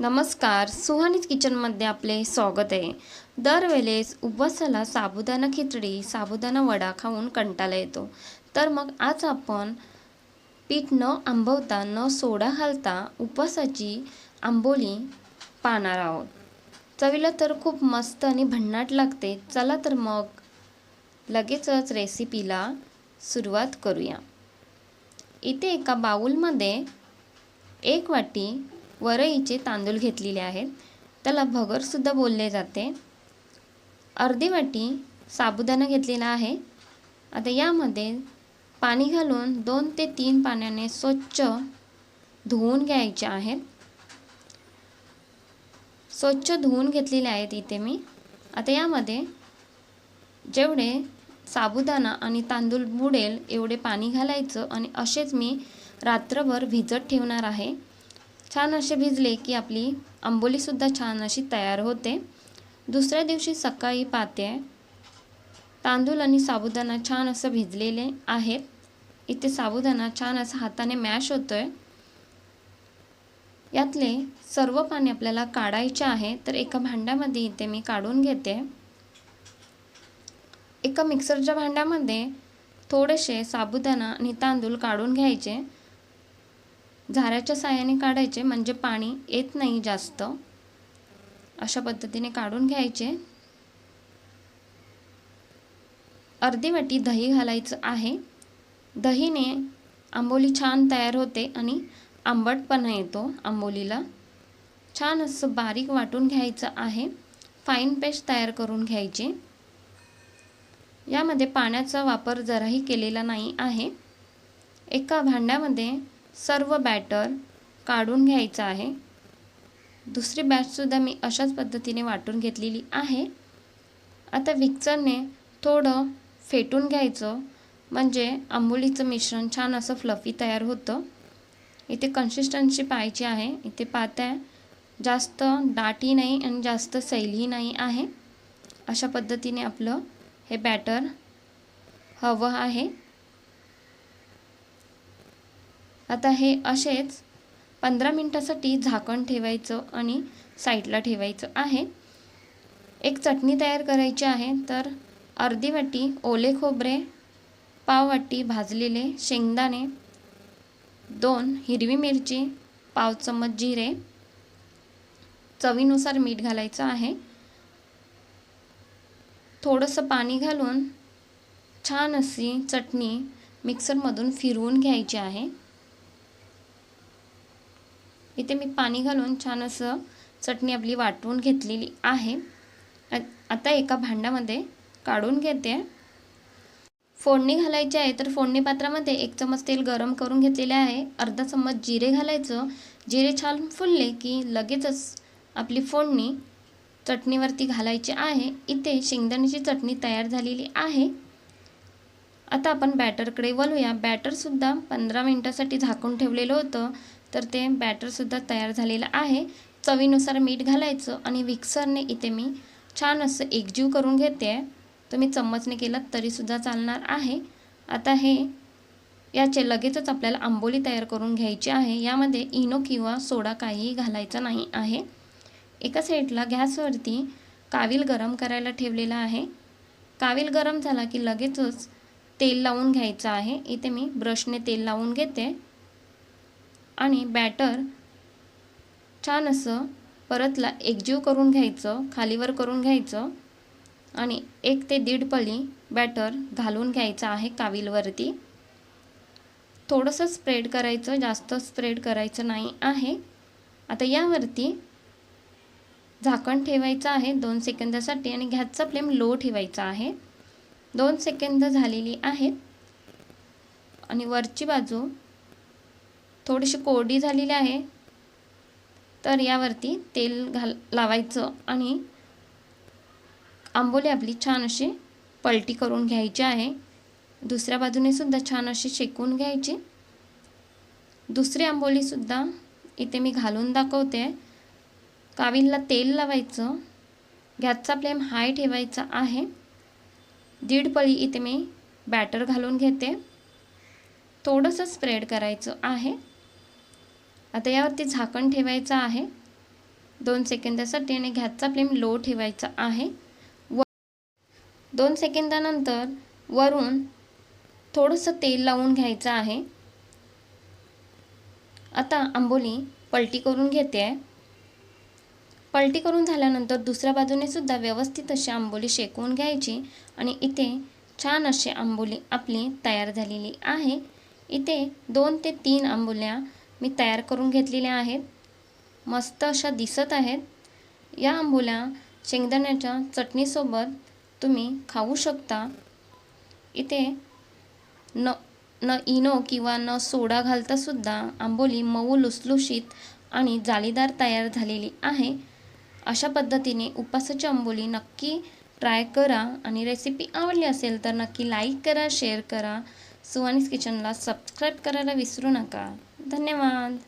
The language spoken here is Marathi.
नमस्कार सुहानीत किचनमध्ये आपले स्वागत आहे. दरवेळेस उपवासाला साबुदाणा खिचडी साबुदाणा वडा खाऊन कंटाळा येतो. तर मग आज आपण पीठ न आंबवता न सोडा घालता उपवासाची आंबोली पाहणार आहोत. चवीला तर खूप मस्त आणि भन्नाट लागते. चला तर मग लगेचच रेसिपीला सुरुवात करूया. इथे एका बाऊलमध्ये एक वाटी वरईचे तांदूळ घेतलेले आहेत. त्याला भगरसुद्धा बोलले जाते. अर्धी वाटी साबुदाणा घेतलेला आहे. आता यामध्ये पाणी घालून दोन ते तीन पाण्याने स्वच्छ धुवून घ्यायचे आहेत. स्वच्छ धुवून घेतलेले आहेत इथे मी. आता यामध्ये जेवढे साबुदाणा आणि तांदूळ बुडेल एवढे पाणी घालायचं आणि असेच मी रात्रभर भिजत ठेवणार आहे. छान असे भिजले की आपली आंबोलीसुद्धा छान अशी तयार होते. दुसऱ्या दिवशी सकाळी पाहते तांदूळ आणि साबुदाणा छान असं भिजलेले आहेत. इथे साबुदाणा छान असं हाताने मॅश होतो आहे यातले सर्व पाणी आपल्याला काढायचे आहे तर एका भांड्यामध्ये इथे मी काढून घेते. एका मिक्सरच्या भांड्यामध्ये थोडेसे साबुदाणा आणि तांदूळ काढून घ्यायचे. झाऱ्याच्या साह्याने काढायचे म्हणजे पाणी येत नाही जास्त. अशा पद्धतीने काढून घ्यायचे. अर्धी वाटी दही घालायचं आहे. दहीने आंबोली छान तयार होते आणि आंबटपणा येतो आंबोलीला. छान असं बारीक वाटून घ्यायचं आहे. फाईन पेस्ट तयार करून घ्यायची. यामध्ये पाण्याचा वापर जराही केलेला नाही आहे. एका भांड्यामध्ये सर्व बॅटर काढून घ्यायचं आहे. दुसरी बॅचसुद्धा मी अशाच पद्धतीने वाटून घेतलेली आहे. आता विक्चरने थोडं फेटून घ्यायचं. म्हणजे आंबोलीचं मिश्रण छान असं फ्लफी तयार होतं. इथे कन्सिस्टन्सी पाहायची आहे. इथे पाहत्या जास्त दाटी नाही आणि जास्त सैलही नाही आहे. अशा पद्धतीने आपलं हे बॅटर हवं आहे. आता हे असेच पंधरा मिनटासाठी झाकण ठेवायचं आणि साईडला ठेवायचं आहे. एक चटणी तयार करायची आहे तर अर्धी वाटी ओले खोबरे पाव वाटी भाजलेले शेंगदाणे दोन हिरवी मिरची पाव चम्मच जिरे चवीनुसार मीठ घालायचं आहे. थोडंसं पाणी घालून छान अशी चटणी मिक्सरमधून फिरवून घ्यायची आहे. इथे मी पाणी घालून छान असं चटणी आपली वाटून घेतलेली आहे. आता एका भांड्यामध्ये काढून घेते. फोडणी घालायची आहे तर फोडणी पात्रामध्ये एक चमच तेल गरम करून घेतलेले आहे. अर्धा चम्मच जिरे घालायचं. जिरे छान फुलले की लगेचच आपली फोडणी चटणीवरती घालायची आहे. इथे शेंगदाण्याची चटणी तयार झालेली आहे. आता आपण बॅटरकडे वळूया. बॅटरसुद्धा पंधरा मिनटासाठी झाकून ठेवलेलं होतं. तर ते बॅटरसुद्धा तयार झालेलं आहे. चवीनुसार मीठ घालायचं आणि मिक्सरने इथे मी छान असं एकजीव करून घेते. आहे तुम्ही चम्मचने केलात तरीसुद्धा चालणार आहे. आता हे याचे लगेचच आपल्याला आंबोली तयार करून घ्यायची आहे. यामध्ये इनो किंवा सोडा काहीही घालायचा नाही आहे. एका साईडला गॅसवरती कावील गरम करायला ठेवलेला आहे. कावील गरम झाला की लगेचच तेल लावून घ्यायचं आहे. इथे मी ब्रशने तेल लावून घेते. आणि बॅटर छान असं परतला एकजीव करून घ्यायचं खालीवर करून घ्यायचं आणि एक ते दीड पळी बॅटर घालून घ्यायचं आहे काविलवरती. थोडंसं स्प्रेड करायचं जास्त स्प्रेड करायचं नाही आहे. आता यावरती झाकण ठेवायचं आहे दोन सेकंदासाठी आणि गॅसचा फ्लेम लो ठेवायचा आहे. दोन सेकंद झालेली आहेत आणि वरची बाजू थोडीशी कोरडी झालेली आहे. तर यावरती तेल घाल लावायचं आणि आंबोली आपली छान अशी पलटी करून घ्यायची आहे. दुसऱ्या बाजूने सुद्धा छान अशी शेकून घ्यायची. दुसरी आंबोलीसुद्धा इथे मी घालून दाखवते. काविलला तेल लावायचं. गॅसचा फ्लेम हाय ठेवायचा आहे. दीड पळी इथे मी बॅटर घालून घेते. थोडंसं स्प्रेड करायचं आहे. आता यावरती झाकण ठेवायचं आहे. दोन सेकंदासाठी आणि गॅसचा फ्लेम लो ठेवायचा आहे. व दोन सेकंदानंतर वरून थोडंसं तेल लावून घ्यायचं आहे. आता आंबोली पलटी करून घेते. आहे पलटी करून झाल्यानंतर दुसऱ्या बाजूने सुद्धा व्यवस्थित अशी आंबोली शेकवून घ्यायची आणि इथे छान अशी आंबोली आपली तयार झालेली आहे. इथे दोन ते तीन आंबोल्या मी तयार करून घेतलेल्या आहेत. मस्त अशा दिसत आहेत. या आंबोल्या शेंगदाण्याच्या चटणीसोबत तुम्ही खाऊ शकता. इथे न न इनो किंवा न सोडा घालतासुद्धा आंबोली मऊ लुसलुशीत आणि जाळीदार तयार झालेली आहे. अशा पद्धतीने उपासाची आंबोली नक्की ट्राय करा आणि रेसिपी आवडली असेल तर नक्की लाईक करा शेअर करा. सुवानीस किचनला सबस्क्राईब करायला विसरू नका. धन्यवाद.